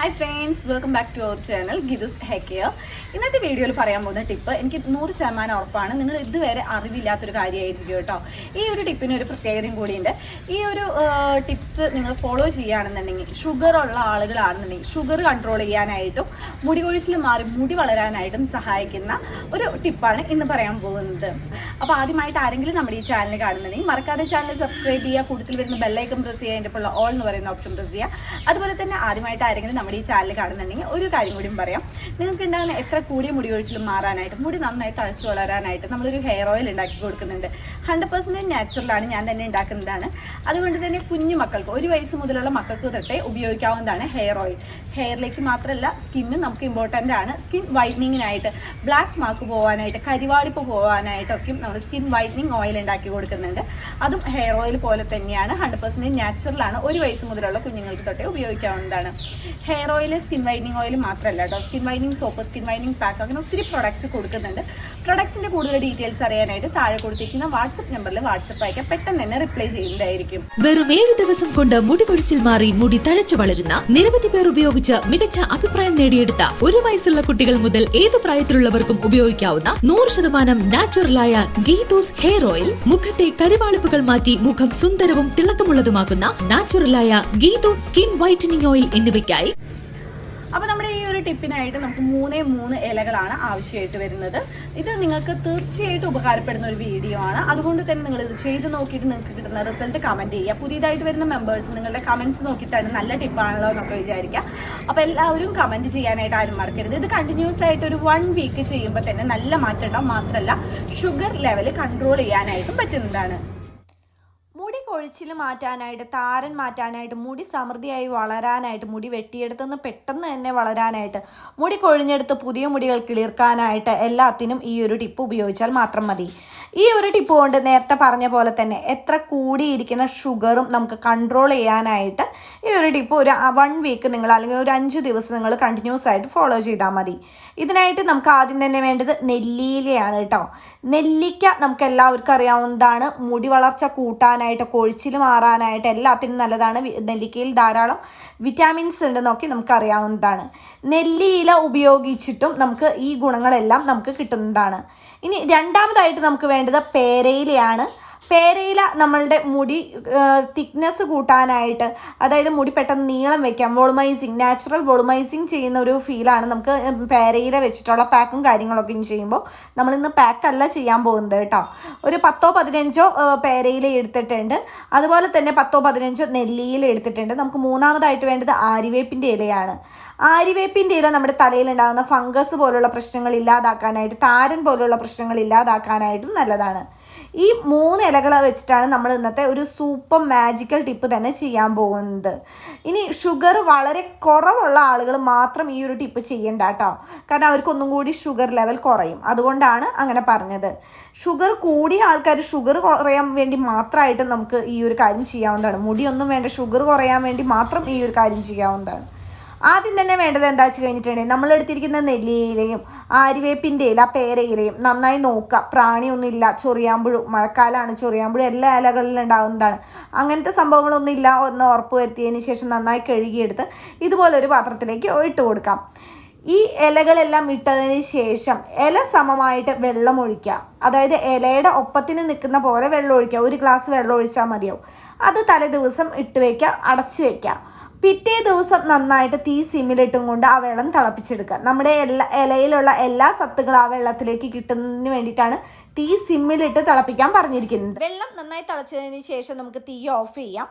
Hi friends welcome back to our channel Geethu's ഹെക്കിയർ ഇന്നത്തെ വീഡിയോയിൽ പറയാൻ പോകുന്ന ടിപ്പ് എനിക്ക് നൂറ് ശതമാനം ഉറപ്പാണ്. നിങ്ങൾ ഇതുവരെ അറിവില്ലാത്തൊരു കാര്യമായിരിക്കും കേട്ടോ. ഈ ഒരു ടിപ്പിന് ഒരു പ്രത്യേകതയും കൂടിയുണ്ട്. ഈ ഒരു ടിപ്സ് നിങ്ങൾ ഫോളോ ചെയ്യുകയാണെന്നുണ്ടെങ്കിൽ ഷുഗർ ഉള്ള ആളുകളാണെന്നുണ്ടെങ്കിൽ ഷുഗർ കൺട്രോൾ ചെയ്യാനായിട്ടും മുടി കൊഴിച്ചിൽ മാറി മുടി വളരാനായിട്ടും സഹായിക്കുന്ന ഒരു ടിപ്പാണ് ഇന്ന് പറയാൻ പോകുന്നത്. അപ്പോൾ ആദ്യമായിട്ട് ആരെങ്കിലും നമ്മുടെ ഈ ചാനൽ കാണുന്നുണ്ടെങ്കിൽ മറക്കാതെ ചാനൽ സബ്സ്ക്രൈബ് ചെയ്യുക കൂടുതൽ വരുന്ന ബെല്ലൈക്കൺ പ്രസ് ചെയ്യുക അതിന്റെ ഉള്ള ഓൾ എന്ന് പറയുന്ന ഓപ്ഷൻ പ്രസ് ചെയ്യുക. അതുപോലെ തന്നെ ആദ്യമായിട്ട് ആരെങ്കിലും നമ്മുടെ ഈ ചാനൽ കാണുന്നുണ്ടെങ്കിൽ ഒരു കാര്യം കൂടിയും പറയാം. നിങ്ങൾക്ക് ഉണ്ടാകുന്ന എത്ര കൂടിയ മുടി ഒഴിച്ചിലും മാറാനായിട്ട് മുടി നന്നായി തഴച്ചു വളരാനായിട്ട് നമ്മളൊരു ഹെയർ ഓയിൽ ഉണ്ടാക്കി കൊടുക്കുന്നുണ്ട്. ഹൺഡ്രഡ് പെർസെന്റേജ് നാച്ചുറലാണ് ഞാൻ തന്നെ ഉണ്ടാക്കുന്നതാണ്. അതുകൊണ്ട് തന്നെ കുഞ്ഞു മക്കൾക്ക് ഒരു വയസ്സ് മുതലുള്ള മക്കൾക്ക് തൊട്ടേ ഉപയോഗിക്കാവുന്നതാണ് ഹെയർ ഓയിൽ ഹെയറിലേക്ക് മാത്രമല്ല സ്കിന്നും നമുക്ക് ഇമ്പോർട്ടന്റ് ആണ്. സ്കിൻ വൈറ്റനിങ്ങിനായിട്ട് ബ്ലാക്ക് മാർക്ക് പോകാനായിട്ട് കരിവാളിപ്പ് പോകാനായിട്ടൊക്കെയും നമ്മൾ സ്കിൻ വൈറ്റനിങ് ഓയിൽ ഉണ്ടാക്കി കൊടുക്കുന്നുണ്ട്. അതും ഹെയർ ഓയിൽ പോലെ തന്നെയാണ് ഹൺഡ്രഡ് പെർസെന്റേജ് നാച്ചുറലാണ് ഒരു വയസ്സ് മുതലുള്ള കുഞ്ഞുങ്ങൾക്ക് തൊട്ടേ ഉപയോഗിക്കാവുന്നതാണ്. Hair oil skin whitening oil മാത്രമല്ല കേട്ടോ. Skin whitening soap skin whitening pack അങ്ങനെ ഒത്തിരി പ്രൊഡക്ട്സ് കൊടുക്കുന്നുണ്ട്. പ്രൊഡക്ട്സിന്റെ കൂടുതൽ ഡീറ്റെയിൽസ് അറിയാനായിട്ട് താഴെ കൊടുത്തിരിക്കുന്ന വാട്സപ്പ് നമ്പറിൽ വാട്സപ്പ് അയക്കാം. പെട്ടെന്ന് തന്നെ റിപ്ലൈ ചെയ്യുന്നതായിരിക്കും. വെറും ഏഴ് ദിവസം കൊണ്ട് മുടി കൊഴിച്ചിൽ മാറി മുടി തഴച്ചു വളരുന്ന നിരവധി പേർ ഉപയോഗിച്ച് മികച്ച അഭിപ്രായം നേടിയെടുത്ത ഒരു വയസ്സുള്ള കുട്ടികൾ മുതൽ ഏത് പ്രായത്തിലുള്ളവർക്കും ഉപയോഗിക്കാവുന്ന നൂറ് ശതമാനം നാച്ചുറലായ ഗീതൂസ് ഹെയർ ഓയിൽ മുഖത്തെ കരിവാളിപ്പുകൾ മാറ്റി മുഖം സുന്ദരവും തിളക്കമുള്ളതുമാക്കുന്ന നാച്ചുറലായ ഗീതൂസ് സ്കിൻ വൈറ്റനിങ് ഓയിൽ എന്നിവയ്ക്കായി അപ്പോൾ നമ്മുടെ ഈ ഒരു ടിപ്പിനായിട്ട് നമുക്ക് മൂന്നേ മൂന്ന് ഇലകളാണ് ആവശ്യമായിട്ട് വരുന്നത്. ഇത് നിങ്ങൾക്ക് തീർച്ചയായിട്ടും ഉപകാരപ്പെടുന്ന ഒരു വീഡിയോ ആണ്. അതുകൊണ്ട് തന്നെ നിങ്ങൾ ഇത് ചെയ്ത് നോക്കിയിട്ട് നിങ്ങൾക്ക് കിട്ടുന്ന റിസൾട്ട് കമന്റ് ചെയ്യുക. പുതിയതായിട്ട് വരുന്ന മെമ്പേഴ്സ് നിങ്ങളുടെ കമന്റ്സ് നോക്കിയിട്ടാണ് നല്ല ടിപ്പാണല്ലോ എന്നൊക്കെ വിചാരിക്കുക. അപ്പോൾ എല്ലാവരും കമന്റ് ചെയ്യാനായിട്ട് ആരും മറക്കരുത്. ഇത് കണ്ടിന്യൂസ് ആയിട്ട് ഒരു വൺ വീക്ക് ചെയ്യുമ്പോൾ തന്നെ നല്ല മാറ്റം ഉണ്ടാവും. മാത്രമല്ല ഷുഗർ ലെവൽ കൺട്രോൾ ചെയ്യാനായിട്ടും പറ്റുന്നതാണ്. കൊഴിച്ചിൽ മാറ്റാനായിട്ട് താരൻ മാറ്റാനായിട്ട് മുടി സമൃദ്ധിയായി വളരാനായിട്ട് മുടി വെട്ടിയെടുത്തുനിന്ന് പെട്ടെന്ന് തന്നെ വളരാനായിട്ട് മുടി കൊഴിഞ്ഞെടുത്ത് പുതിയ മുടികൾ കിളിർക്കാനായിട്ട് എല്ലാത്തിനും ഈ ഒരു ടിപ്പ് ഉപയോഗിച്ചാൽ മാത്രം മതി. ഈ ഒരു ടിപ്പ് കൊണ്ട് നേരത്തെ പറഞ്ഞ പോലെ തന്നെ എത്ര കൂടിയിരിക്കുന്ന ഷുഗറും നമുക്ക് കൺട്രോൾ ചെയ്യാനായിട്ട് ഈ ഒരു ടിപ്പ് ഒരു വൺ വീക്ക് നിങ്ങൾ അല്ലെങ്കിൽ ഒരു അഞ്ച് ദിവസം നിങ്ങൾ കണ്ടിന്യൂസ് ആയിട്ട് ഫോളോ ചെയ്താൽ മതി. ഇതിനായിട്ട് നമുക്ക് ആദ്യം തന്നെ വേണ്ടത് നെല്ലിയിലയാണ് കേട്ടോ. നെല്ലിക്ക നമുക്ക് എല്ലാവർക്കും അറിയാവുന്നതാണ്. മുടി വളർച്ച കൂട്ടാനായിട്ട് കൊഴിച്ചിൽ മാറാനായിട്ട് എല്ലാത്തിനും നല്ലതാണ്. നെല്ലിക്കയിൽ ധാരാളം വിറ്റാമിൻസ് ഉണ്ട് നോക്കി നമുക്ക് അറിയാവുന്നതാണ് നെല്ലിയില ഉപയോഗിച്ചിട്ടും നമുക്ക് ഈ ഗുണങ്ങളെല്ലാം നമുക്ക് കിട്ടുന്നതാണ്. ഇനി രണ്ടാമതായിട്ട് നമുക്ക് വേണ്ടത് പേരയിലയാണ്. പേരയില നമ്മളുടെ മുടി തിക്നെസ് കൂട്ടാനായിട്ട് അതായത് മുടി പെട്ടെന്ന് നീളം വെക്കാം. വോളുമൈസിങ് നാച്ചുറൽ വോളുമൈസിങ് ചെയ്യുന്ന ഒരു ഫീലാണ് നമുക്ക് പേരയില വെച്ചിട്ടുള്ള പാക്കും കാര്യങ്ങളൊക്കെ ചെയ്യുമ്പോൾ നമ്മളിന്ന് പാക്കല്ല ചെയ്യാൻ പോകുന്നത് കേട്ടോ. ഒരു പത്തോ പതിനഞ്ചോ പേരയില എടുത്തിട്ടുണ്ട്. അതുപോലെ തന്നെ പത്തോ പതിനഞ്ചോ നെല്ലിയില എടുത്തിട്ടുണ്ട്. നമുക്ക് മൂന്നാമതായിട്ട് വേണ്ടത് ആര്യവേപ്പിന്റെ ഇലയാണ്. ആര്യവേപ്പിന്റെ ഇല നമ്മുടെ തലയിൽ ഉണ്ടാകുന്ന ഫംഗസ് പോലുള്ള പ്രശ്നങ്ങൾ ഇല്ലാതാക്കാനായിട്ട് താരൻ പോലുള്ള പ്രശ്നങ്ങൾ ഇല്ലാതാക്കാനായിട്ടും നല്ലതാണ്. ഈ മൂന്ന് ഇലകൾ വെച്ചിട്ടാണ് നമ്മൾ ഇന്നത്തെ ഒരു സൂപ്പർ മാജിക്കൽ ടിപ്പ് തന്നെ ചെയ്യാൻ പോകുന്നത്. ഇനി ഷുഗർ വളരെ കുറവുള്ള ആളുകൾ മാത്രം ഈ ഒരു ടിപ്പ് ചെയ്യണ്ട കേട്ടോ. കാരണം അവർക്കൊന്നും കൂടി ഷുഗർ ലെവൽ കുറയും. അതുകൊണ്ടാണ് അങ്ങനെ പറഞ്ഞത്. ഷുഗർ കൂടിയ ആൾക്കാർ ഷുഗർ കുറയാൻ വേണ്ടി മാത്രമായിട്ട് നമുക്ക് ഈ ഒരു കാര്യം ചെയ്യാവുന്നതാണ്. മുടിയൊന്നും വേണ്ട ഷുഗർ കുറയാൻ വേണ്ടി മാത്രം ഈ ഒരു കാര്യം ചെയ്യാവുന്നതാണ്. ആദ്യം തന്നെ വേണ്ടത് എന്താ വെച്ച് കഴിഞ്ഞിട്ടുണ്ടെങ്കിൽ നമ്മൾ എടുത്തിരിക്കുന്ന നെല്ലിയിലയും ആര്യവേപ്പിന്റെ ഇല പേരയിലയും നന്നായി നോക്കുക. പ്രാണിയൊന്നും ഇല്ല ചൊറിയാമ്പുഴു മഴക്കാലമാണ് ചൊറിയാമ്പുഴു എല്ലാ ഇലകളിലും ഉണ്ടാകുന്നതാണ്. അങ്ങനത്തെ സംഭവങ്ങളൊന്നും ഇല്ല ഒന്ന് ഉറപ്പ് വരുത്തിയതിന് ശേഷം നന്നായി കഴുകിയെടുത്ത് ഇതുപോലൊരു പാത്രത്തിലേക്ക് ഇട്ട് കൊടുക്കാം. ഈ ഇലകളെല്ലാം ഇട്ടതിന് ശേഷം ഇല സമമായിട്ട് വെള്ളം ഒഴിക്കുക. അതായത് ഇലയുടെ ഒപ്പത്തിന് നിൽക്കുന്ന പോലെ വെള്ളം ഒഴിക്കുക. ഒരു ഗ്ലാസ് വെള്ളം ഒഴിച്ചാൽ മതിയാവും. അത് തലേ ദിവസം ഇട്ട് വയ്ക്കുക അടച്ച് വയ്ക്കുക പിറ്റേ ദിവസം നന്നായിട്ട് തീ സിമ്മിലിട്ടും കൊണ്ട് ആ വെള്ളം തിളപ്പിച്ചെടുക്കുക. നമ്മുടെ എല്ലാ ഇലയിലുള്ള എല്ലാ സത്തുകളും ആ വെള്ളത്തിലേക്ക് കിട്ടുന്നതിന് വേണ്ടിയിട്ടാണ് തീ സിമ്മിലിട്ട് തിളപ്പിക്കാൻ പറഞ്ഞിരിക്കുന്നത്. വെള്ളം നന്നായി തിളച്ചതിന് ശേഷം നമുക്ക് തീ ഓഫ് ചെയ്യാം.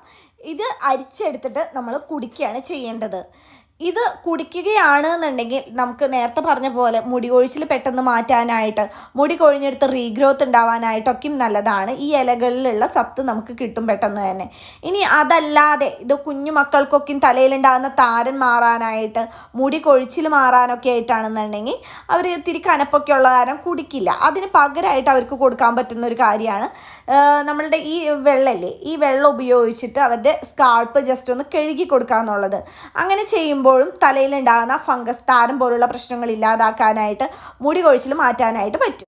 ഇത് അരിച്ചെടുത്തിട്ട് നമ്മൾ കുടിക്കുകയാണ് ചെയ്യേണ്ടത്. ഇത് കുടിക്കുകയാണ് എന്നുണ്ടെങ്കിൽ നമുക്ക് നേരത്തെ പറഞ്ഞ പോലെ മുടി കൊഴിച്ചിൽ പെട്ടെന്ന് മാറ്റാനായിട്ട് മുടി കൊഴിഞ്ഞെടുത്ത് റീഗ്രോത്ത് ഉണ്ടാവാനായിട്ടൊക്കെയും നല്ലതാണ്. ഈ ഇലകളിലുള്ള സത്ത് നമുക്ക് കിട്ടും പെട്ടെന്ന് തന്നെ. ഇനി അതല്ലാതെ ഇത് കുഞ്ഞു മക്കൾക്കൊക്കെയും തലയിലുണ്ടാകുന്ന താരൻ മാറാനായിട്ട് മുടി കൊഴിച്ചിൽ മാറാനൊക്കെ ആയിട്ടാണെന്നുണ്ടെങ്കിൽ അവർ ഇത്തിരി കനപ്പൊക്കെ ഉള്ള കാരണം കുടിക്കില്ല. അതിന് പകരമായിട്ട് അവർക്ക് കൊടുക്കാൻ പറ്റുന്ന ഒരു കാര്യമാണ്. നമ്മളുടെ ഈ വെള്ളമില്ലേ ഈ വെള്ളം ഉപയോഗിച്ചിട്ട് അവരുടെ സ്കാൾപ്പ് ജസ്റ്റ് ഒന്ന് കഴുകി കൊടുക്കുക എന്നുള്ളത് അങ്ങനെ ചെയ്യുമ്പോഴും തലയിലുണ്ടാകുന്ന ഫംഗസ് താരം പോലുള്ള പ്രശ്നങ്ങൾ ഇല്ലാതാക്കാനായിട്ട് മുടി കൊഴിച്ചിൽ മാറ്റാനായിട്ട് പറ്റും.